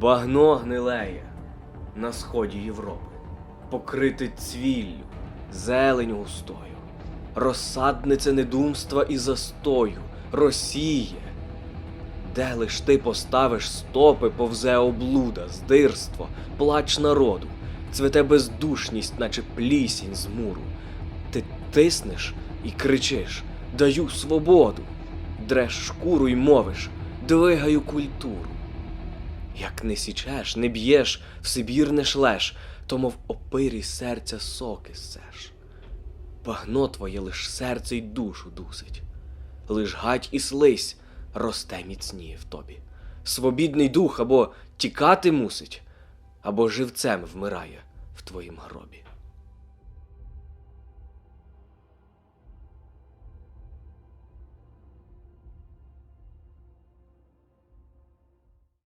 Багно гнилеє на сході Європи, покрите цвіллю, зелень густою, розсаднице недумства і застою, росіє. Де лиш ти поставиш стопи, повзе облуда, здирство, плач народу, цвете бездушність, наче плісінь з муру. Ти тиснеш і кричиш Даю свободу, дреш шкуру й мовиш, двигаю культуру. Як не січеш, не б'єш, в Сибір не шлеш, то мов опирі серця соки сеш. Багно твоє лиш серце й душу дусить, лиш гать і слизь росте міцніє в тобі. Свобідний дух або тікати мусить, або живцем вмирає в твоїм гробі.